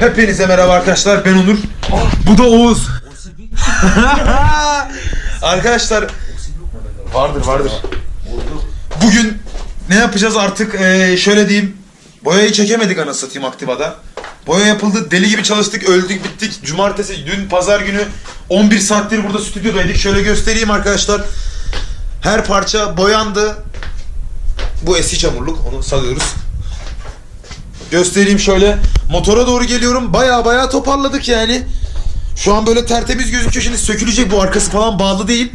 Hepinize merhaba arkadaşlar ben Onur. Bu da Oğuz. arkadaşlar vardır vardır. Bugün ne yapacağız artık Ee, şöyle diyeyim. Boyayı çekemedik anasını satayım Aktiva'da. Boya yapıldı deli gibi çalıştık öldük bittik. Cumartesi dün pazar günü 11 saattir burada stüdyodaydık. Şöyle göstereyim arkadaşlar. Her parça boyandı. Bu eski çamurluk onu salıyoruz. Göstereyim şöyle. Motora doğru geliyorum. Baya baya toparladık yani. Şu an böyle tertemiz gözüküyor. Şimdi sökülecek bu arkası falan bağlı değil.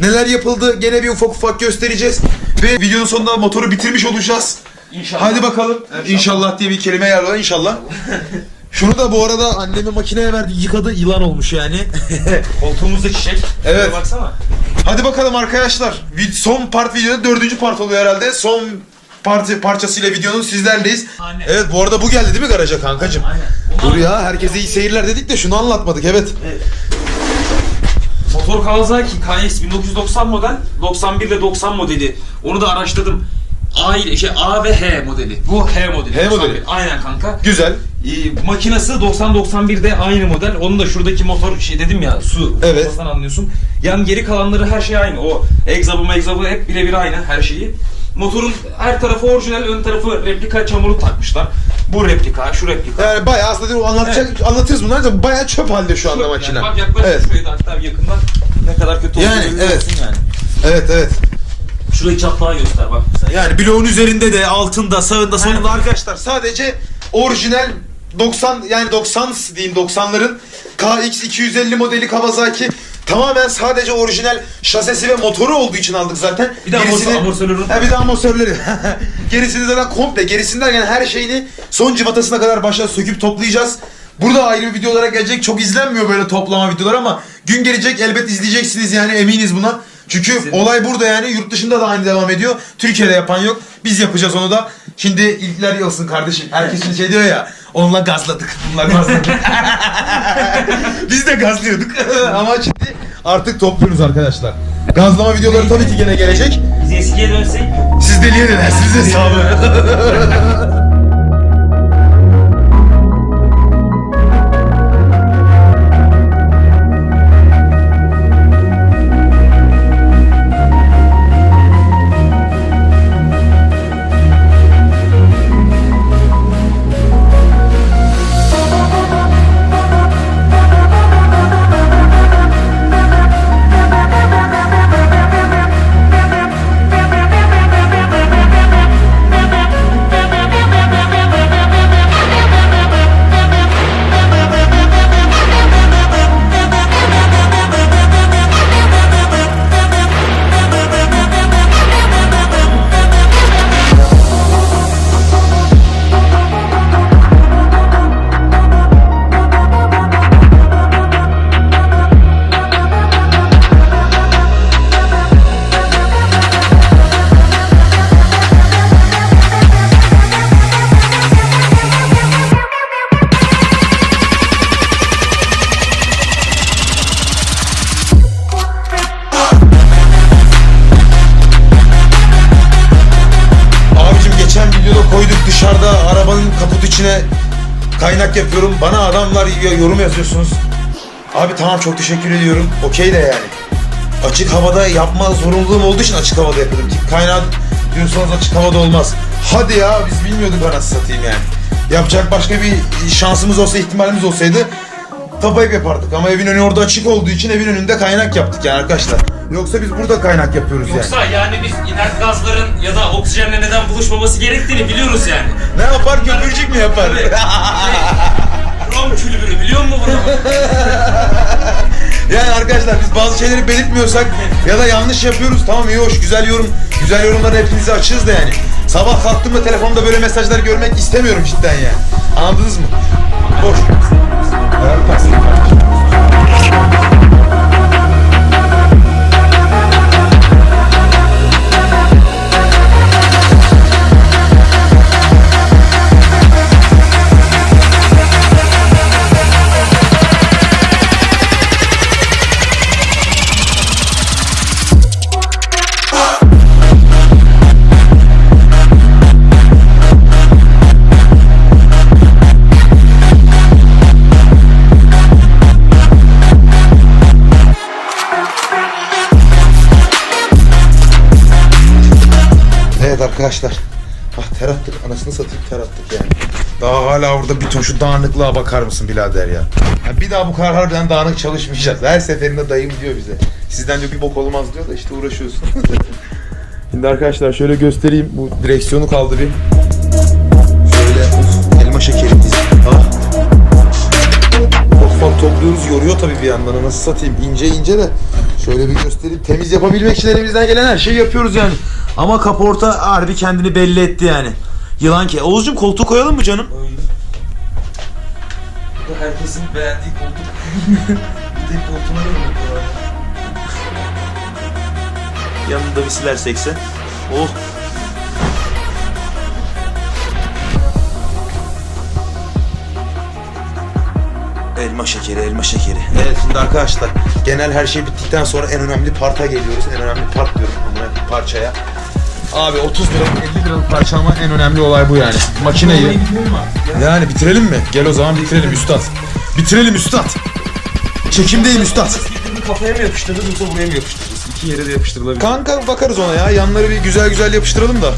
Neler yapıldı gene bir ufak ufak göstereceğiz. Ve videonun sonunda motoru bitirmiş olacağız. İnşallah. Hadi bakalım. İnşallah, diye bir kelime ayarla inşallah. Şunu da bu arada anneme makineye verdik yıkadı yılan olmuş yani. Koltuğumuzda çiçek. Evet. Şuraya Baksana. Hadi bakalım arkadaşlar. Son part videoda dördüncü part oluyor herhalde. Son parça parçasıyla videonun sizlerleyiz. Aynen. Evet bu arada bu geldi değil mi garaja kankacım? Aynen. Dur ya herkese iyi seyirler dedik de şunu anlatmadık evet. Motor Kawasaki KX 1990 model, 91 ile 90 modeli. Onu da araştırdım. A ile şey A ve H modeli. Bu H modeli. H 91. modeli. Aynen kanka. Güzel. Ee, makinası 90-91'de aynı model. Onun da şuradaki motor şey dedim ya su. Evet. Motordan anlıyorsun. Yani geri kalanları her şey aynı. O egzabı megzabı hep birebir aynı her şeyi. Motorun her tarafı orijinal, ön tarafı replika çamuru takmışlar. Bu replika, şu replika. Yani bayağı aslında değil anlatacak, anlatırız bunları da bayağı çöp halde şu anda Şu- makine. Yani bak yaklaşık Evet. şuraya da hatta yakından ne kadar kötü Yani, olduğunu evet. yani. Evet evet. Şurayı çatlağı göster bak mesela. Yani bloğun üzerinde de altında sağında solunda arkadaşlar sadece orijinal 90 yani 90 diyeyim 90'ların KX 250 modeli Kawasaki tamamen sadece orijinal şasesi ve motoru olduğu için aldık zaten. Bir de amorti- amortisörlerin- Ha bir de amortisörleri. Gerisini zaten komple gerisinden yani her şeyini son cıvatasına kadar başa söküp toplayacağız. Burada ayrı bir video olarak gelecek. Çok izlenmiyor böyle toplama videolar ama gün gelecek elbet izleyeceksiniz yani eminiz buna. Çünkü olay burada yani yurt dışında da aynı devam ediyor. Türkiye'de yapan yok. Biz yapacağız onu da. Şimdi ilkler yılsın kardeşim. Herkes şimdi şey diyor ya. Onunla gazladık. Bununla gazladık. Biz de gazlıyorduk. Ama şimdi artık topluyoruz arkadaşlar. Gazlama videoları tabii ki gene gelecek. Biz eskiye dönsek Siz deliye denersiniz hesabı. Kaynak yapıyorum. Bana adamlar yorum yazıyorsunuz. Abi tamam çok teşekkür ediyorum. Okey de yani. Açık havada yapma zorunluluğum olduğu için açık havada yapıyordum. Ki Kaynağı diyorsanız açık havada olmaz. Hadi ya biz bilmiyorduk anasını satayım yani. Yapacak başka bir şansımız olsa, ihtimalimiz olsaydı tapayıp yapardık. Ama evin önü orada açık olduğu için evin önünde kaynak yaptık yani arkadaşlar. Yoksa biz burada kaynak yapıyoruz yani. Yoksa yani biz inert gazların ya da oksijenle neden buluşmaması gerektiğini biliyoruz yani. Ne yapar köpürcük mü yapar? Krom külbürü biliyor musun bunu? Yani arkadaşlar biz bazı şeyleri belirtmiyorsak ya da yanlış yapıyoruz tamam iyi hoş güzel yorum güzel yorumları hepinize açığız da yani. Sabah kalktığımda telefonda böyle mesajlar görmek istemiyorum cidden yani. Anladınız mı? Boş. Quero passar. Arkadaşlar. Ah ter attık. Anasını satayım ter attık yani. Daha hala burada bir ton şu dağınıklığa bakar mısın birader ya? ya bir daha bu kadar harbiden dağınık çalışmayacağız. Her seferinde dayım diyor bize. Sizden diyor bir bok olmaz diyor da işte uğraşıyorsun. Şimdi arkadaşlar şöyle göstereyim. Bu direksiyonu kaldırayım. Şöyle elma şekerimiz. Ah. Ufak topluyoruz. Yoruyor tabii bir yandan. Nasıl satayım? ince ince de. Şöyle bir göstereyim. Temiz yapabilmek için elimizden gelen her şeyi yapıyoruz yani. Ama kaporta harbi kendini belli etti yani. Yılan ki. Oğuzcum koltuğu koyalım mı canım? Bu herkesin beğendiği koltuk. bir tek koltuğuna da mı Yanında bir siler sekse. Oh. Elma şekeri, elma şekeri. Evet şimdi arkadaşlar genel her şey bittikten sonra en önemli parta geliyoruz. En önemli part diyorum parçaya. Abi 30 liralık 50 liralık parça ama en önemli olay bu yani. Makineyi. Yani bitirelim mi? Gel o zaman bitirelim üstad. Bitirelim üstad. Çekimdeyim üstad. Kafaya mı yapıştırırız yoksa buraya mı yapıştırırız? İki yere de yapıştırılabilir. Kanka bakarız ona ya. Yanları bir güzel güzel yapıştıralım da.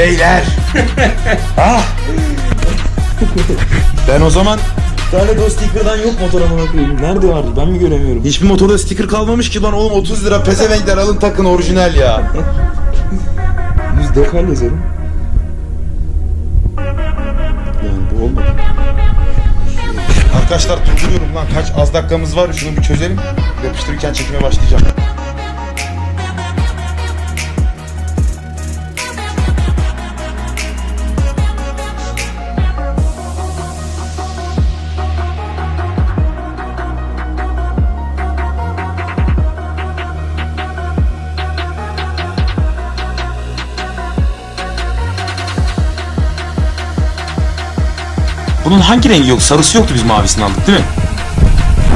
Beyler. ah. ben o zaman Bir tane de o sticker'dan yok motor amına koyayım. Nerede vardı? Ben mi göremiyorum? hiçbir motorda sticker kalmamış ki lan oğlum 30 lira pezevenkler alın takın orijinal ya. Biz dekal yazalım. Yani bu olmadı. Arkadaşlar durduruyorum lan kaç az dakikamız var şunu bir çözelim. Yapıştırırken çekime başlayacağım. Bunun hangi rengi yok? Sarısı yoktu biz mavisini aldık değil mi?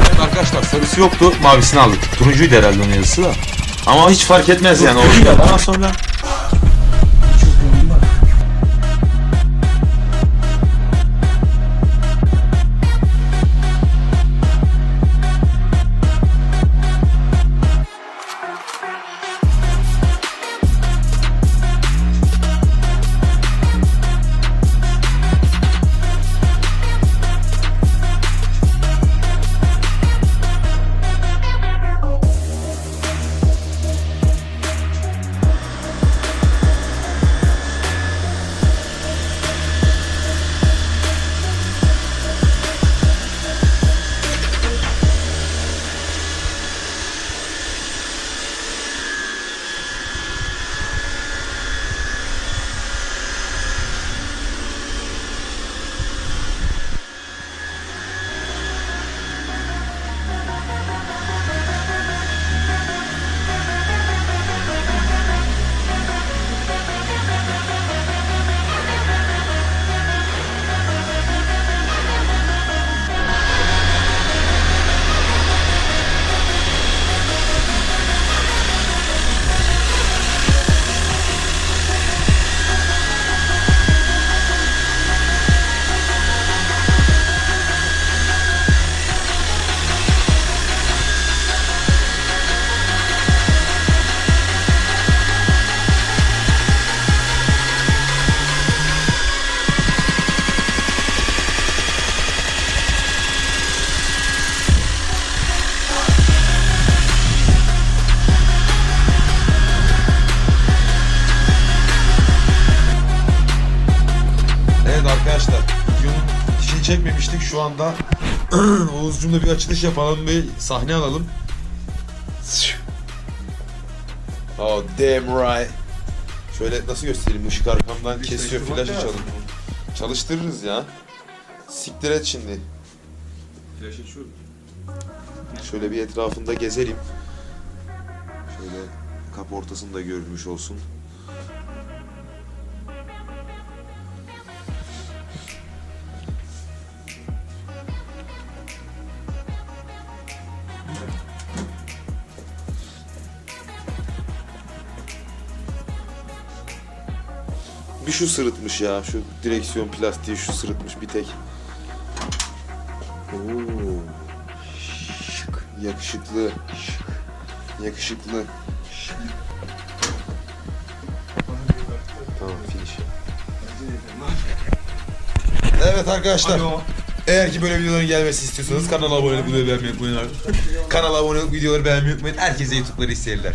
Evet arkadaşlar sarısı yoktu mavisini aldık. Turuncuydu herhalde onun yazısı da. Ama hiç fark etmez yani. Daha sonra çekmemiştik şu anda Oğuzcum'la bir açılış yapalım bir sahne alalım. Oh damn right. Şöyle nasıl göstereyim ışık arkamdan kesiyor flash açalım. Çalıştırırız ya. Siktir et şimdi. Flash açıyorum. Şöyle bir etrafında gezelim. Şöyle kapı ortasında görünmüş olsun. Bir şu sırıtmış ya. Şu direksiyon plastiği şu sırıtmış bir tek. Oo. Şık. Yakışıklı. Yakışıklı. Tamam finish. Evet arkadaşlar. Alo. Eğer ki böyle videoların gelmesi istiyorsanız kanala abone olup videoyu beğenmeyi unutmayın. Kanala abone olup videoları beğenmeyi unutmayın. Herkese YouTube'ları iyi seyirler.